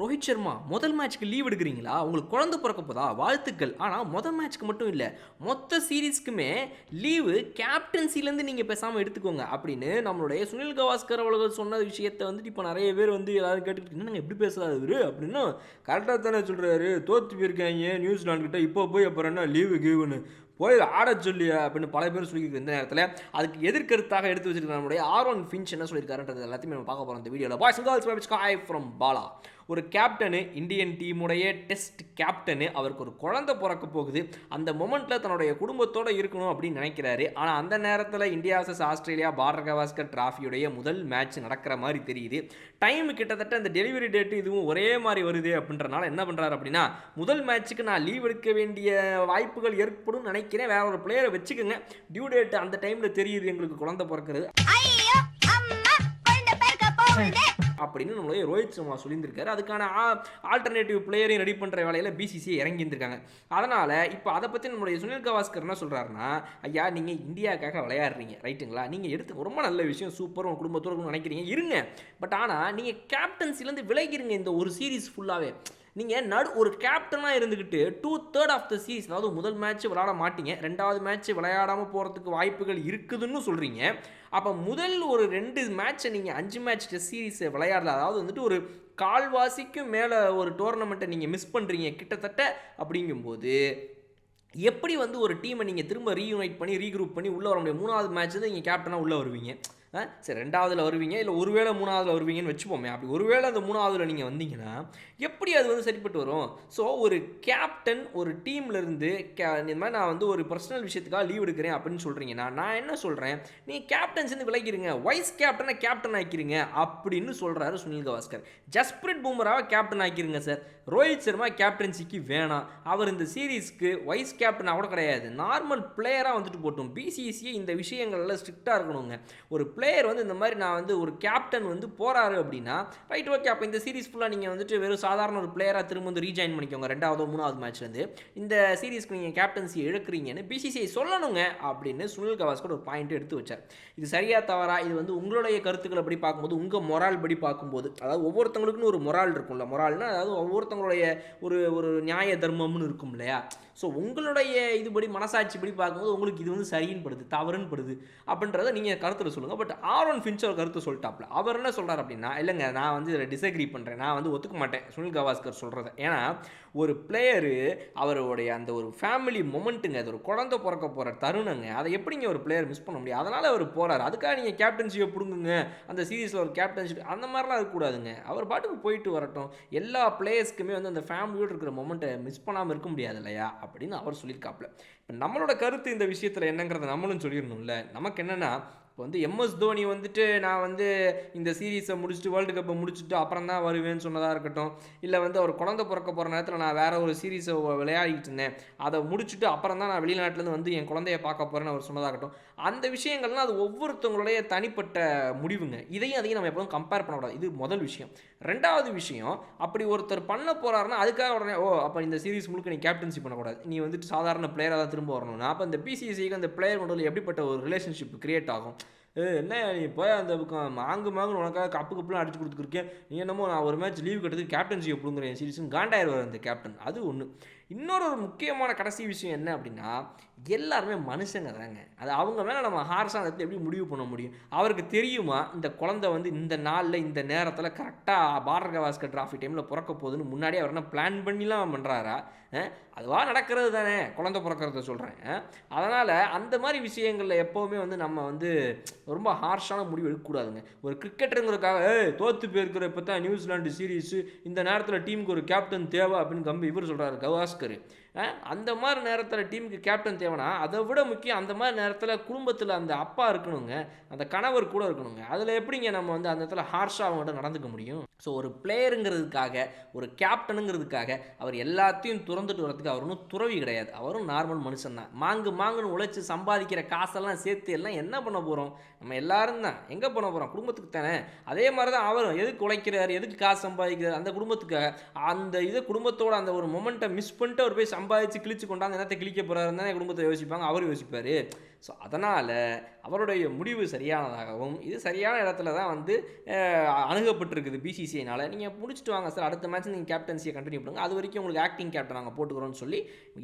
ரோஹித் சர்மா முதல் மேட்ச்க்கு லீவ் எடுக்கிறீங்களா? உங்களுக்கு குழந்தை பிறக்க போதா? வாழ்த்துக்கள். ஆனால் முதல் மேட்ச்க்கு மட்டும் இல்லை. மொத்த சீரீஸ்க்குமே லீவு கேப்டன்சிலேருந்து நீங்கள் பேசாமல் எடுத்துக்கோங்க அப்படின்னு நம்மளுடைய சுனில் கவாஸ்கர் அவர்கள் சொன்ன விஷயத்தை வந்துட்டு இப்போ நிறைய பேர் வந்து எல்லாரும் கேட்டுக்கிட்டு நாங்கள் எப்படி பேசுறாரு? இவரு அப்படின்னு கரெக்டாக தானே சொல்கிறாரு தோற்று போயிருக்காங்க. நியூசிலாந்து கிட்ட இப்போ போய் அப்புறம் என்ன? லீவு கீவுன்னு போய் ஆட சொல்லியா? அப்படின்னு பல பேர் சொல்லியிருக்கு இந்த நேரத்தில் அதுக்கு எதிர்கருத்தாக எடுத்து வச்சிருக்க நம்மளுடைய ஆரோன் ஃபின்ச் என்ன சொல்லியிருக்காருன்றது எல்லாத்தையுமே நம்ம பார்க்க போகிறோம் இந்த வீடியோவில் boys girls hi from Bala ஒரு கேப்டனு இந்தியன் டீமுடைய டெஸ்ட் கேப்டனு அவருக்கு ஒரு குழந்தை பிறக்க போகுது. அந்த மொமெண்ட்டில் தன்னுடைய குடும்பத்தோடு இருக்கணும் அப்படின்னு நினைக்கிறாரு. ஆனால் அந்த நேரத்தில் இந்தியா வர்சஸ் ஆஸ்திரேலியா பாரத கவாஸ்கர் டிராஃபியுடைய முதல் மேட்ச் நடக்கிற மாதிரி தெரியுது. டைம் கிட்டத்தட்ட அந்த டெலிவரி டேட்டு இதுவும் ஒரே மாதிரி வருது அப்படின்றனால என்ன பண்ணுறாரு அப்படின்னா முதல் மேட்ச்சுக்கு நான் லீவ் எடுக்க வேண்டிய வாய்ப்புகள் ஏற்படும் நினைக்கிறேன். வேற ஒரு பிளேயரை வச்சுக்கோங்க. டியூ டேட் அந்த டைமில் தெரியுது எங்களுக்கு குழந்தை பிறக்கிறது. ஐயோ அம்மா குழந்தை பிறக்க போகுது. அப்படின்னு நம்மளுடைய ரோஹித் சர்மா சொல்லியிருந்திருக்காரு. அதுக்கான ஆல்டர்னேட்டிவ் பிளேயரையும் ரெடி பண்ணுற வேலையில் பிசிசி இறங்கி இருந்திருக்காங்க அதனால் இப்போ அதை பற்றி நம்மளுடைய சுனில் கவாஸ்கர் என்ன சொல்கிறாருன்னா ஐயா நீங்கள் இந்தியாவுக்காக விளையாடுறீங்க ரைட்டுங்களா? நீங்கள் எடுத்து ரொம்ப நல்ல விஷயம் சூப்பர் உங்கள் குடும்பத்தோடு நினைக்கிறீங்க இருங்க. பட் ஆனால் நீங்கள் கேப்டன்சிலேருந்து விலகிருங்க இந்த ஒரு சீரீஸ் ஃபுல்லாகவே நீங்கள் நடு ஒரு கேப்டனாக இருந்துக்கிட்டு two third of the series அதாவது முதல் மேட்ச் விளையாட மாட்டீங்க. ரெண்டாவது மேட்ச் விளையாடாமல் போகிறதுக்கு வாய்ப்புகள் இருக்குதுன்னு சொல்கிறீங்க அப்போ முதல் ஒரு ரெண்டு மேட்ச்சை நீங்கள் அஞ்சு மேட்ச் டெஸ்ட் சீரீஸை விளையாடல. அதாவது வந்துட்டு ஒரு கால்வாசிக்கும் மேலே ஒரு டோர்னமெண்ட்டை நீங்கள் மிஸ் பண்ணுறீங்க கிட்டத்தட்ட அப்படிங்கும்போது எப்படி வந்து ஒரு டீமை நீங்கள் திரும்ப ரீயூனைட் பண்ணி ரீக்ரூப் பண்ணி உள்ளே வர முடியும்? மூணாவது மேட்ச் தான் நீங்கள் கேப்டனாக உள்ளே வருவீங்க. சரி ரெண்டாவதுல வருவீங்க இல்லை ஒருவேளை மூணாவதுல வருவீங்கன்னு வச்சுப்போமே. அப்படி ஒருவேளை அந்த மூணாவதுல நீங்கள் வந்தீங்கன்னா எப்படி அது வந்து சரிப்பட்டு வரும்? ஸோ ஒரு கேப்டன் ஒரு டீம்ல இருந்து கே இந்த மாதிரி நான் வந்து ஒரு பர்சனல் விஷயத்துக்காக லீவ் எடுக்கிறேன் அப்படின்னு சொல்கிறீங்கன்னா நான் என்ன சொல்கிறேன் நீ கேப்டன்ஸ் விலகிடுங்க வைஸ் கேப்டனை கேப்டன் ஆக்கிருங்க அப்படின்னு சொல்கிறாரு சுனில் கவாஸ்கர். ஜஸ்பிரிட் பூமராவை கேப்டன் ஆக்கிருங்க சார் ரோஹித் சர்மா கேப்டன்சிக்கு வேணாம். அவர் இந்த சீரீஸ்க்கு வைஸ் கேப்டனாக கூட கிடையாது. நார்மல் பிளேயராக வந்துட்டு போட்டோம். பிசிசிஐ இந்த விஷயங்கள்ல ஸ்ட்ரிக்டாக இருக்கணுங்க. ஒரு பிளேயர் வந்து இந்த மாதிரி நான் வந்து ஒரு கேப்டன் வந்து போகிறாரு அப்படின்னா ரைட் ஓகே அப்போ இந்த சீரிஸ் ஃபுல்லாக நீங்கள் வந்துட்டு வெறும் சாதாரண ஒரு பிளேயராக திரும்ப வந்து ரீஜாயின் பண்ணிக்கோங்க ரெண்டாவதோ மூணாவது மேட்ச்லேருந்து இந்த சீரீஸ்க்கு நீங்கள் கேப்டன்சி இழக்கிறீங்கன்னு பிசிசிஐ சொல்லணுங்க அப்படின்னு சுனில் கவாஸ்கர் ஒரு பாயிண்ட் எடுத்து வச்சார். இது சரியா தவறா? இது வந்து உங்களுடைய கருத்துக்களை படி பார்க்கும்போது உங்கள் மொரால் படி பார்க்கும்போது அதாவது ஒவ்வொருத்தங்களுக்குன்னு ஒரு மொரால் இருக்கும்ல. மொரால்னா அதாவது ஒவ்வொருத்தங்களுடைய ஒரு ஒரு நியாய தர்மம்னு இருக்கும் இல்லையா? ஸோ உங்களுடைய இதுபடி மனசாட்சிப்படி பார்க்கும்போது உங்களுக்கு இது வந்து சரின்னு படுது தவறுன்னு படுது அப்படின்றத நீங்கள் கருத்தில் சொல்லுங்கள் பட் ஆரோன் ஃபின்ச் ஒரு கருத்து சொல்லிட்டாப்ல. அவர் என்ன சொல்கிறார் அப்படின்னா இல்லைங்க நான் வந்து இதில் டிசக்ரி பண்ணுறேன் நான் வந்து ஒத்துக்க மாட்டேன். சுனில் கவாஸ்கர் சொல்கிறத ஏன்னா ஒரு பிளேயரு அவருடைய அந்த ஒரு ஃபேமிலி மொமெண்ட்டுங்க அது ஒரு குழந்தை பிறக்க போகிற தருணங்க அதை எப்படிங்க ஒரு பிளேயர் மிஸ் பண்ண முடியும்? அதனால் அவர் போகிறார் அதுக்காக நீங்கள் கேப்டன்சியை பிடுங்குங்க. அந்த சீரீஸில் ஒரு கேப்டன்ஷிப் அந்த மாதிரிலாம் இருக்கக்கூடாதுங்க அவர் பாட்டுக்கு போயிட்டு வரட்டும். எல்லா பிளேயர்ஸ்க்குமே வந்து அந்த ஃபேமிலியோடு இருக்கிற மொமெண்ட்டை மிஸ் பண்ணாமல் இருக்க முடியாது இல்லையா? அப்படின்னு அவர் சொல்லியிருக்காப்புல இப்போ நம்மளோட கருத்து இந்த விஷயத்தில் என்னங்கிறத நம்மளும் சொல்லிடணும்ல. நமக்கு என்னென்னா இப்போ வந்து எம்எஸ் தோனி வந்துட்டு நான் வந்து இந்த சீரீஸை முடிச்சுட்டு வேர்ல்டு கப்பை முடிச்சுட்டு அப்புறம் தான் வருவேன்னு சொன்னதாக இருக்கட்டும். இல்லை வந்து அவர் குழந்தை பிறக்க போகிற நேரத்தில் நான் வேறு ஒரு சீரீஸை விளையாடிட்டு இருந்தேன். அதை முடிச்சுட்டு அப்புறம் தான் நான் வெளிநாட்டிலேருந்து வந்து என் குழந்தைய பார்க்க போகிறேன்னு அவர் சொன்னதாக இருக்கட்டும். அந்த விஷயங்கள்லாம் அது ஒவ்வொருத்தவங்களுடைய தனிப்பட்ட முடிவுங்க. இதையும் அதையும் நம்ம எப்போதும் கம்பேர் பண்ணக்கூடாது. இது முதல் விஷயம். ரெண்டாவது விஷயம் அப்படி ஒருத்தர் பண்ண போகிறாருன்னா அதுக்காக உடனே ஓ அப்போ இந்த சீரீஸ் முழுக்க நீ கேப்டன்சி பண்ணக்கூடாது. நீ வந்துட்டு சாதாரண பிளேயராக தான் திரும்ப வரணும்னா அப்போ இந்த பிசிசிக்கு அந்த பிளேயர் நடுவில் எப்படிப்பட்ட ஒரு ரிலேஷன்ஷிப் கிரியேட் ஆகும்? என்ன நீ போய் அந்த பக்கம் மாங்கு மாங்கு உனக்காக கப்பு கப்புலாம் அடிச்சு கொடுத்துருக்கேன் நீ என்னமோ நான் ஒரு மேட்ச் லீவ் கட்டுறதுக்கு கேப்டன்சியை பிடுங்குறேன் சீரிஸும் காண்டாயிருவார் அந்த கேப்டன் அது ஒன்று இன்னொரு ஒரு முக்கியமான கடைசி விஷயம் என்ன அப்படின்னா எல்லாருமே மனுஷங்க தாங்க. அது அவங்க மேலே நம்ம ஹார்ஸாக எப்படி முடிவு பண்ண முடியும்? அவருக்கு தெரியுமா இந்த குழந்தை வந்து இந்த நாளில் இந்த நேரத்தில் கரெக்டாக பாரத கவாஸ்கர் டிராஃபி டைமில் பிறக்க போகுதுன்னு முன்னாடியே அவர் என்ன பிளான் பண்ணிலாம் பண்ணுறாரா அதுவாக நடக்கிறது தானே குழந்தை பிறக்கிறத சொல்கிறேன் அதனால் அந்த மாதிரி விஷயங்களில் எப்போவுமே வந்து நம்ம வந்து ரொம்ப ஹார்ஷான முடிவு எடுக்கக்கூடாதுங்க. ஒரு கிரிக்கெட்டுங்கிறதுக்காக ஏய் தோத்து போயிருக்கிற இப்போ தான் நியூசிலாண்டு சீரீஸு இந்த நேரத்தில் டீமுக்கு ஒரு கேப்டன் தேவை அப்படின்னு கம்பி இவர் சொல்கிறாரு கவாஸ்கர் அந்த மாதிரி நேரத்தில் டீமுக்கு கேப்டன் தேவைன்னா அதை விட முக்கியம் அந்த மாதிரி நேரத்தில் குடும்பத்தில் அந்த அப்பா இருக்கணுங்க அந்த கணவர் கூட இருக்கணுங்க. அதில் எப்படிங்க நம்ம வந்து அந்த இடத்துல ஹார்ஷாக அவங்கள்ட்ட நடந்துக்க முடியும்? ஸோ ஒரு பிளேயருங்கிறதுக்காக ஒரு கேப்டனுங்கிறதுக்காக அவர் எல்லாத்தையும் துறந்துட்டு வரதுக்கு அவர் ஒன்றும் துறவி கிடையாது. அவரும் நார்மல் மனுஷன் தான். மாங்கு மாங்குன்னு உழைச்சி சம்பாதிக்கிற காசெல்லாம் சேர்த்து எல்லாம் என்ன பண்ண போகிறோம் நம்ம எல்லாரும் தான். எங்கே பண்ண போகிறோம் குடும்பத்துக்கு தானே. அதே மாதிரி தான் அவரும் எதுக்கு உழைக்கிறார்? எதுக்கு காசு சம்பாதிக்கிறார்? அந்த குடும்பத்துக்காக அந்த இதை குடும்பத்தோட அந்த ஒரு மொமெண்ட்டை மிஸ் பண்ணி பண்ணிட்டு அவர் போய் சம்பாதிச்சு கிழிச்சு கொண்டாந்து என்னத்தை கிழிக்க போகிறாருன்னு தான் குடும்பத்தை யோசிப்பாங்க. அவர் யோசிப்பார். ஸோ அதனால் அவருடைய முடிவு சரியானதாகவும் இது சரியான இடத்துல தான் வந்து அணுகப்பட்டிருக்குது பிசிசிஐனால் நீங்கள் முடிச்சுட்டு வாங்க சார் அடுத்த மேட்ச் நீங்கள் கேப்டன்சியை கண்டினியூ பண்ணுங்கள் அது வரைக்கும் உங்களுக்கு ஆக்டிங் கேப்டன் நாங்கள் போட்டுக்கிறோம்னு சொல்லி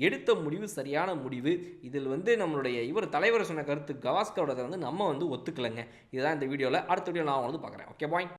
எடுத்த முடிவு சரியான முடிவு. இதில் வந்து நம்மளுடைய இவர் தலைவர் சொன்ன கருத்து கவாஸ்கரோட வந்து நம்ம வந்து ஒத்துக்கலைங்க. இதுதான் இந்த வீடியோவில் அடுத்த வீடியோ நான் வந்து பார்க்குறேன். Okay bye